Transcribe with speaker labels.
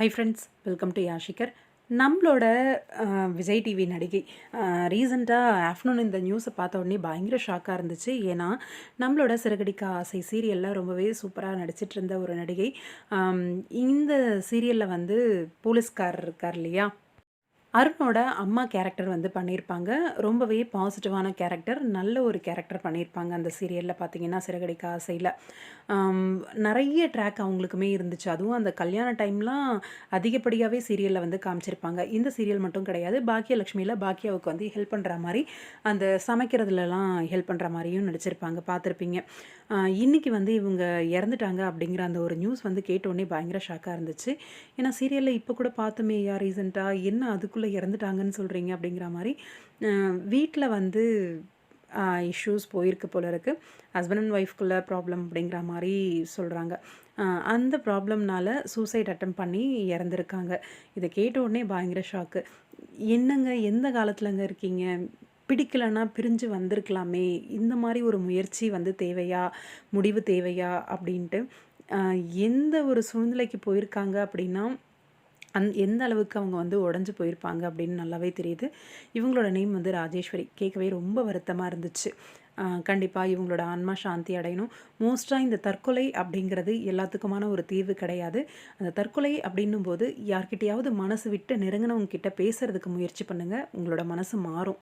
Speaker 1: High friends welcome to யாஷிகர் நம்மளோட Vijay TV நடிகை ரீசெண்டாக ஆஃப்டர்நூன் இந்த நியூஸை பார்த்த உடனே பயங்கர ஷாக்காக இருந்துச்சு. ஏன்னா நம்மளோட சிறகடிக்க ஆசை சீரியலில் ரொம்பவே சூப்பராக நடிச்சிட்டு இருந்த ஒரு நடிகை இந்த சீரியலில் வந்து போலீஸ்காரர் இருக்கார் இல்லையா? அருணோட அம்மா கேரக்டர் வந்து பண்ணியிருப்பாங்க ரொம்பவே பாசிட்டிவான கேரக்டர் நல்ல ஒரு கேரக்டர் பண்ணியிருப்பாங்க அந்த சீரியலில் பார்த்தீங்கன்னா சிறகடிக்க ஆசையில். நிறைய ட்ராக் அவங்களுக்குமே இருந்துச்சு. அதுவும் அந்த கல்யாண டைம்லாம் அதிகப்படியாகவே சீரியலில் வந்து காமிச்சிருப்பாங்க. இந்த சீரியல் மட்டும் கிடையாது. பாக்கியலட்சுமியில் பாக்கியாவுக்கு வந்து ஹெல்ப் பண்ணுற மாதிரி அந்த சமைக்கிறதுலலாம் ஹெல்ப் பண்ணுற மாதிரியும் நடிச்சிருப்பாங்க. பார்த்துருப்பீங்க இன்றைக்கி இன்னைக்கு வந்து இவங்க இறந்துட்டாங்க அப்படிங்கிற அந்த ஒரு நியூஸ் வந்து கேட்டோடனே பயங்கர ஷாக்காக இருந்துச்சு. ஏன்னா சீரியலில் இப்போ கூட பார்த்துமே யா ரீசெண்டாக என்ன அதுக்குள்ளே இறந்துட்டாங்கன்னு சொல்கிறீங்க அப்படிங்கிற மாதிரி வீட்டில் வந்து இஷ்யூஸ் போயிருக்கு போல இருக்குது ஹஸ்பண்ட் அண்ட் ஒய்ஃப்குள்ளே ப்ராப்ளம் அப்படிங்கிற மாதிரி சொல்கிறாங்க அந்த ப்ராப்ளம்னால சூசைட் அட்டம் பண்ணி இறந்துருக்காங்க. இதை கேட்ட உடனே பயங்கர ஷாக்கு என்னங்க எந்த காலத்துலங்க இருக்கீங்க? பிடிக்கலன்னா பிரிஞ்சு வந்திருக்கலாமே. இந்த மாதிரி ஒரு முயற்சி வந்து தேவையா? முடிவு தேவையா? அப்படின்ட்டு எந்த ஒரு சூழ்நிலைக்கு போயிருக்காங்க அப்படின்னா அந் எந்த அளவுக்கு அவங்க வந்து உடஞ்சு போயிருப்பாங்க அப்படின்னு நல்லாவே தெரியுது. இவங்களோட நேம் வந்து ராஜேஸ்வரி. கேட்கவே ரொம்ப வருத்தமாக இருந்துச்சு. கண்டிப்பாக இவங்களோட ஆன்மா சாந்தி அடையணும். மோஸ்ட்டாக இந்த தற்கொலை அப்படிங்கிறது எல்லாத்துக்குமான ஒரு தீர்வு கிடையாது. அந்த தற்கொலை அப்படின்னும் போது யார்கிட்டையாவது மனசு விட்டு நெருங்கினவங்க கிட்ட பேசுறதுக்கு முயற்சி பண்ணுங்கள் உங்களோட மனசு மாறும்.